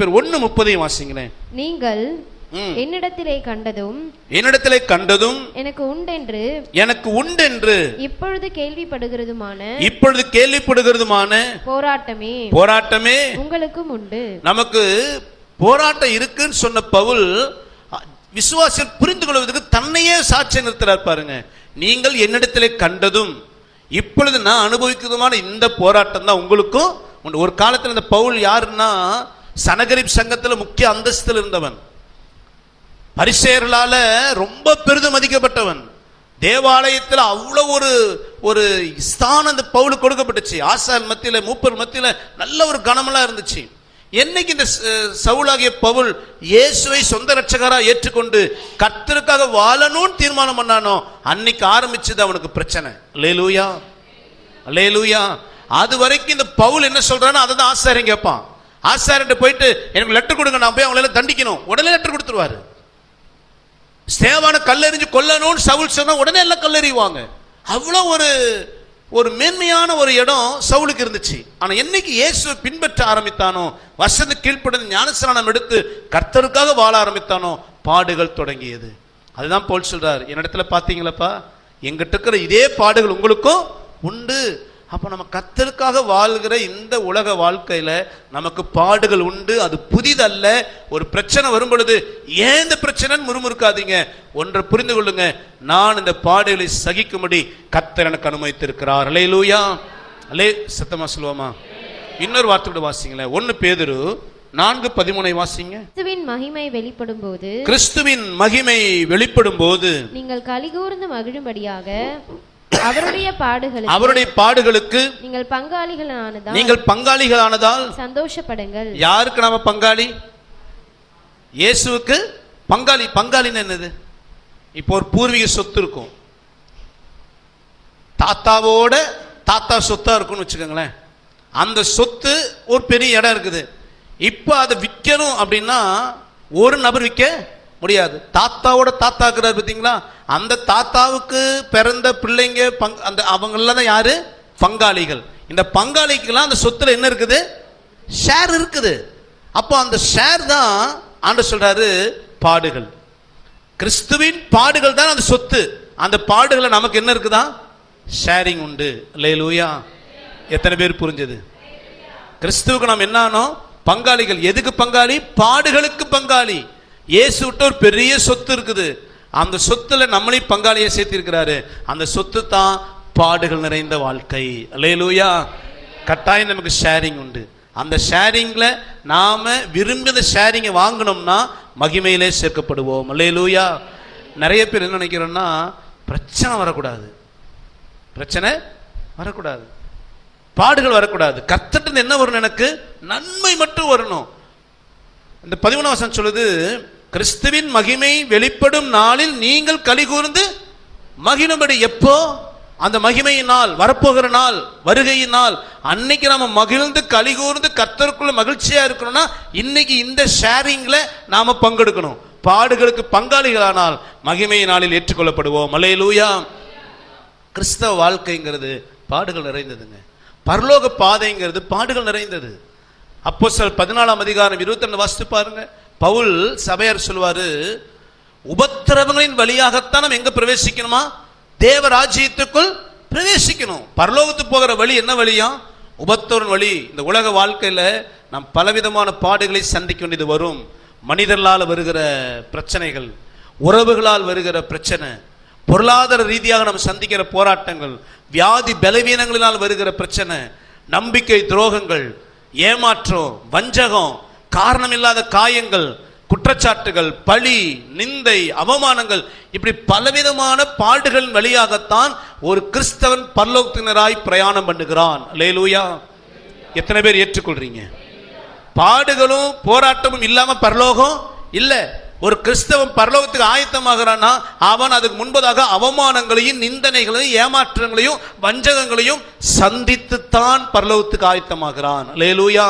பிலிப்பர் ஒண்ணு முப்பதையும் வாசிங்களேன். நீங்கள். என்னிடத்திலே கண்டதும் என்னிடத்திலே கண்டதும் எனக்கு உண்டென்று எனக்கு உண்டென்று இப்பொழுது கேள்விப்படுகிறதுமான இப்பொழுது கேள்விப்படுகிறதுமான போராட்டமே போராட்டமே உங்களுக்கும் உண்டு. நமக்கு போராட்டம் இருக்குன்னு சொன்ன பவுல் அ, விசுவாசிகள் புரிந்து கொள்வதற்கு தன்னையே சாட்சி நிறுத்துறார் பாருங்க. நீங்கள் என்னிடத்திலே கண்டதும் இப்பொழுது நான் அனுபவிக்கிறதுமான இந்த போராட்டம் தான் உங்களுக்கும் ஒரு காலத்தில் இந்த பவுல் யாருன்னா சனகரிப் சங்கத்தில் முக்கிய அந்தஸ்தில் இருந்தவன். பரிசேயர்களால ரொம்ப பெரிதும் மதிக்கப்பட்டவன். தேவாலயத்தில் அவ்வளோ ஒரு ஒரு ஸ்தானம் அந்த பவுலுக்கு கொடுக்கப்பட்டுச்சு. ஆசால் மத்தியில் மூப்பர் மத்தியில் நல்ல ஒரு கனமெல்லாம் இருந்துச்சு. என்னைக்கு இந்த சவுலாகிய பவுல் இயேசுவை சொந்த ரட்சகராக ஏற்றுக்கொண்டு கர்த்தருக்காக வாழணும்னு தீர்மானம் பண்ணானோ அன்னைக்கு ஆரம்பிச்சது அவனுக்கு பிரச்சனை. லேலூயா லேலூயா அது வரைக்கும் இந்த பவுல் என்ன சொல்றானோ அதை தான் ஆசாரியம் கேட்பான். ஆசாரிட்ட போயிட்டு எனக்கு லெட்டர் கொடுங்க நான் போய் அவங்கள எல்லாம் தண்டிக்கணும். உடனே லெட்டர் கொடுத்துருவாரு. சேவான கல்லெறிஞ்சு கொல்லணும்னு சவுல் சொன்னால் உடனே எல்லாம் கல்லெறிவாங்க. அவ்வளோ ஒரு ஒரு மேன்மையான ஒரு இடம் சவுலுக்கு இருந்துச்சு. ஆனால் என்னைக்கு இயேசு பின்பற்ற ஆரம்பித்தானோ வசந்து கீழ்ப்படந்து ஞானஸ்நானம் எடுத்து கர்த்தருக்காக வாழ ஆரம்பித்தானோ பாடுகள் தொடங்கியது. அதுதான் போல் சொல்றார். என்னிடத்துல பார்த்தீங்களப்பா? எங்கிட்ட இருக்கிற இதே பாடுகள் உங்களுக்கும் உண்டு. அப்ப நம்ம கர்த்தருக்காக வாழ்கிற இந்த உலக வாழ்க்கையில நமக்கு பாடுகள் உண்டு. அது புதிதல்ல. ஒரு பிரச்சனை வரும் பொழுது ஏன் இந்த பிரச்சனைன்னு முறுமுறுக்காதீங்க. ஒன்றை புரிந்து கொள்ளுங்க. நான் இந்த பாடுகளை சகிக்கும்படி கர்த்தர் எனக்கு அனுமதித்திருக்கிறார். அலையலூயா அலே சத்தமா சொல்லுவோமா? இன்னொரு வார்த்தை கூட வாசிங்களேன். ஒன்னு பேதுரு நான்கு பதிமூனை வாசிங்க. கிறிஸ்துவின் மகிமை வெளிப்படும் போது கிறிஸ்துவின் மகிமை வெளிப்படும் போது நீங்கள் கலிகூர்ந்து மகிழும்படியாக அவருடைய பாடுகளுக்கு அவருடைய பாடுகளுக்கு நீங்கள் பங்காளிகளானதால் நீங்கள் பங்காளிகளானதால் சந்தோஷப்படுங்கள். யாருக்கு நாம பங்காளி? இயேசுவுக்கு பங்காளி. பங்காளின்னு என்னது? இப்போ ஒரு பூர்வீக சொத்து இருக்கும். தாத்தாவோட தாத்தா சொத்தா இருக்கும்னு வச்சுக்கோங்களேன். அந்த சொத்து ஒரு பெரிய இடம் இருக்குது. இப்போ அதை விற்கணும் அப்படின்னா ஒரு நபர் விற்க முடியாது. தாத்தாவோட தாத்தா இருக்கிறார் பார்த்தீங்களா? அந்த தாத்தாவுக்கு பிறந்த பிள்ளைங்க பங் அந்த அவங்கெல்லாம் தான் யாரு? பங்காளிகள். இந்த பங்காளிக்கெல்லாம் அந்த சொத்துல என்ன இருக்குது? ஷேர் இருக்குது. அப்போ அந்த ஷேர் தான் ஆண்டு சொல்றாரு பாடுகள். கிறிஸ்துவின் பாடுகள் தான் அந்த சொத்து. அந்த பாடுகளை நமக்கு என்ன இருக்குதா? ஷேரிங் உண்டு. லேலூயா எத்தனை பேர் புரிஞ்சது? கிறிஸ்துவுக்கு நாம் என்னானோ பங்காளிகள். எதுக்கு பங்காளி? பாடுகளுக்கு பங்காளி. இயேசு விட்ட ஒரு பெரிய சொத்து இருக்குது. அந்த சொத்துல நம்மளையும் பங்காளியை சேர்த்திருக்கிறாரு. அந்த சொத்து தான் பாடுகள் நிறைந்த வாழ்க்கை. லேலூயா கட்டாயம் நமக்கு ஷேரிங் உண்டு. அந்த ஷேரிங்கில் நாம் விரும்பின ஷேரிங்கை வாங்கினோம்னா மகிமையிலே சேர்க்கப்படுவோம். லேலூயா நிறைய பேர் என்ன நினைக்கிறோன்னா பிரச்சனை வரக்கூடாது. பிரச்சனை வரக்கூடாது. பாடுகள் வரக்கூடாது. கர்த்தட்டு என்ன வரணும் எனக்கு? நன்மை மட்டும் வரணும். இந்த பதிமூணாம் வருஷம் சொல்லுது கிறிஸ்துவின் மகிமை வெளிப்படும் நாளில் நீங்கள் களி கூர்ந்து மகிழும்படி எப்போ? அந்த மகிமையின் நாள் வரப்போகிற நாள் வருகையின் நாள் அன்னைக்கு நாம மகிழ்ந்து களி கூர்ந்து கத்தருக்குள்ள மகிழ்ச்சியா இருக்கணும்னா இன்னைக்கு இந்த ஷேரிங்ல நாம பங்கெடுக்கணும். பாடுகளுக்கு பங்காளிகளானால் மகிமை நாளில் ஏற்றுக்கொள்ளப்படுவோம். மலையிலூயா கிறிஸ்தவ வாழ்க்கைங்கிறது பாடுகள் நிறைந்ததுங்க. பரலோக பாதைங்கிறது பாடுகள் நிறைந்தது. அப்போ சில பதினாலாம் அதிகாரம் இருபத்தி ரெண்டு வாசித்து பாருங்க. பவுல் சபையார் சொல்வாரு உபத்திரவங்களின் வழியாகத்தான் நம்ம எங்க பிரவேசிக்கணுமா? தேவ ராஜ்யத்துக்குள் பிரவேசிக்கணும். பரலோகத்துக்கு போகிற வழி என்ன வழியா? உபத்தோரன் வழி. இந்த உலக வாழ்க்கையில நாம் பலவிதமான பாடுகளை சந்திக்க வேண்டியது வரும். மனிதர்களால் வருகிற பிரச்சனைகள் உறவுகளால் வருகிற பிரச்சனை பொருளாதார ரீதியாக நம்ம சந்திக்கிற போராட்டங்கள் வியாதி பலவீனங்களினால் வருகிற பிரச்சனை நம்பிக்கை துரோகங்கள் ஏமாற்றம் வஞ்சகம் காரணமில்லாத காயங்கள் குற்றச்சாட்டுகள் பழி நிந்தை அவமானங்கள் இப்படி பலவிதமான பாடுகளின் வழியாகத்தான் ஒரு கிறிஸ்தவன் பல்லோகத்தினராய் பிரயாணம் பண்ணுகிறான். லேலூயா எத்தனை பேர் ஏற்றுக்கொள்றீங்க? பாடுகளும் போராட்டமும் இல்லாம பரலோகம் இல்ல. ஒரு கிறிஸ்தவன் பரலோகத்துக்கு ஆயத்தமாகிறான்னா அவன் அதுக்கு முன்பதாக அவமானங்களையும் நிந்தனைகளையும் ஏமாற்றங்களையும் வஞ்சகங்களையும் சந்தித்துத்தான் பரலோகத்துக்கு ஆயத்தமாகிறான். லேலூயா